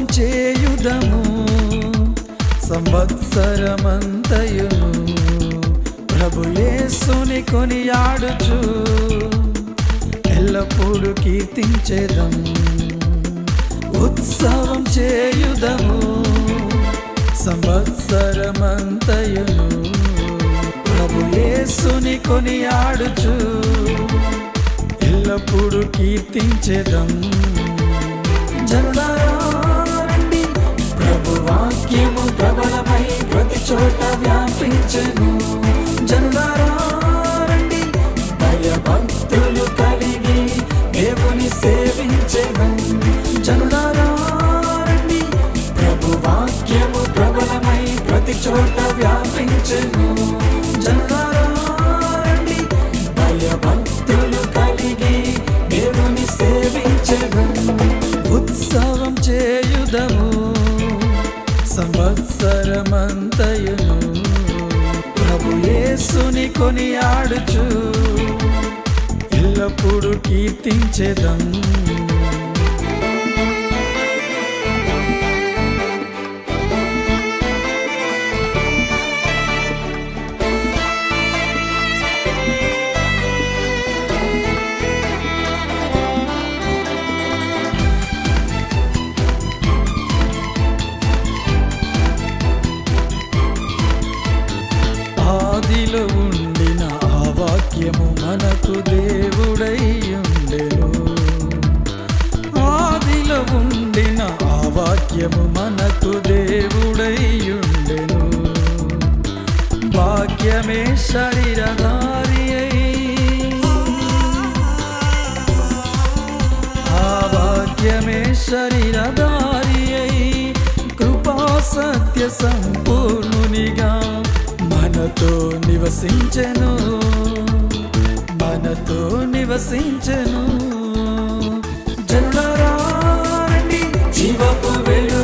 చేయుదము సంవత్సరమంతయును. ప్రభుయేసుని కొనియాడుచు ఎల్లప్పుడూ కీర్తించేదం. ఉత్సవం చేయుదము సంవత్సరమంతయును. ప్రభుయేసుని కొనియాడుచు ఎల్లప్పుడూ కీర్తించేదం. జనులారండి వాక్యము ప్రబలమై ప్రతి చోట వ్యాపించెను. జనులారండి భయభక్తులు కలిగి దేవుని సేవించను. జనులారండి ప్రభు వాక్యము ప్రబలమై ప్రతి చోట వ్యాపించను. జనులారండి అంతయును ప్రభు యేసుని కొనియాడుచు ఎల్లప్పుడూ కీర్తించేదం. శరీరధారి అయి కృపా సత్య సంపూర్ణునిగా మనతో నివసించెను. మనతో నివసించెను. జనులారండి జీవపు వెలు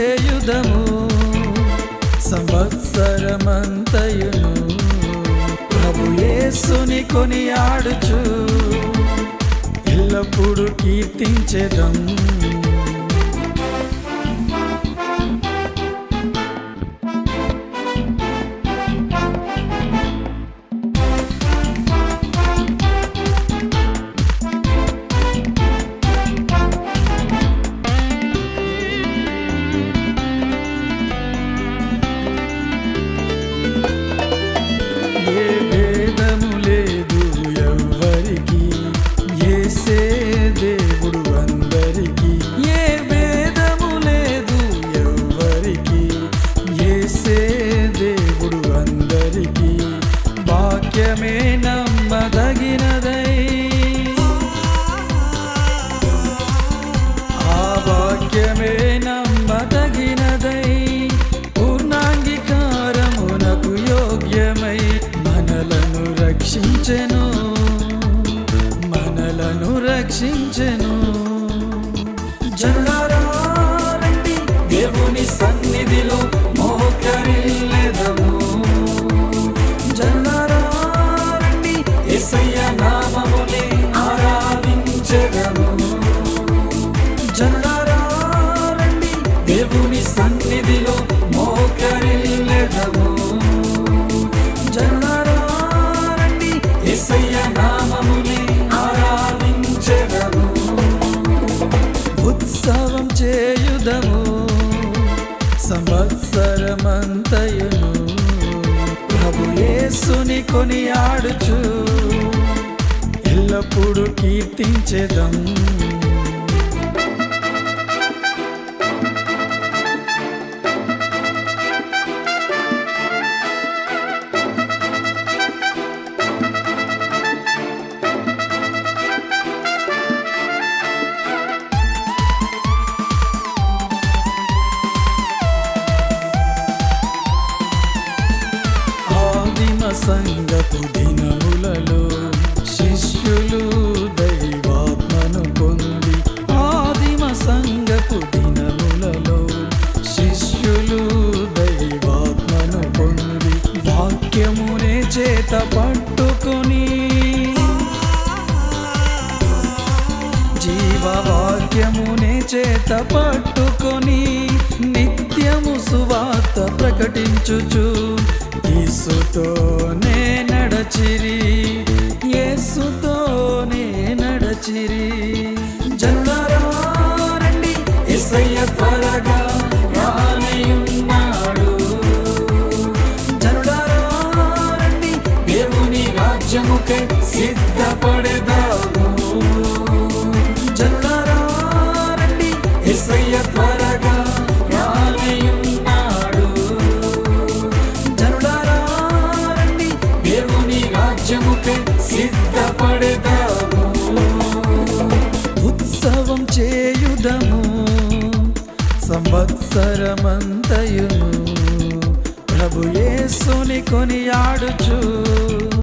చేయుదము. సంవత్సరమంతయును ప్రభు యేసుని ఆడుచు ఎల్లప్పుడూ కీర్తించెదం. వాక్యమే నమ్మదగినదై దేవుని సన్నిధిలో మోకరిల్లెదము. జనులారండి ఎసయ్య నామముని ఆరాధించెదము. ఉత్సవం చేయుదము సంవత్సరమంతయును. ప్రభు యేసుని కొనియాడుచు ఎల్లప్పుడూ కీర్తించెదము సంగపు దినములలో శిష్యులు దైవాత్మను పొంది ఆదిమ సంగపు దినములలో శిష్యులు దైవాత్మను పొంది వాక్యమునే చేత పట్టుకొని జీవవాక్యమునే చేత పట్టుకొని నిత్యము సువార్త ప్రకటించుచు ఈసుతో నడచిరి. యేసుతోనే నడచిరి. జనులారా రండి ఎస్ఐ త్వరగా సంవత్సరమంతయును ప్రభుయేసుని కొనియాడుచు.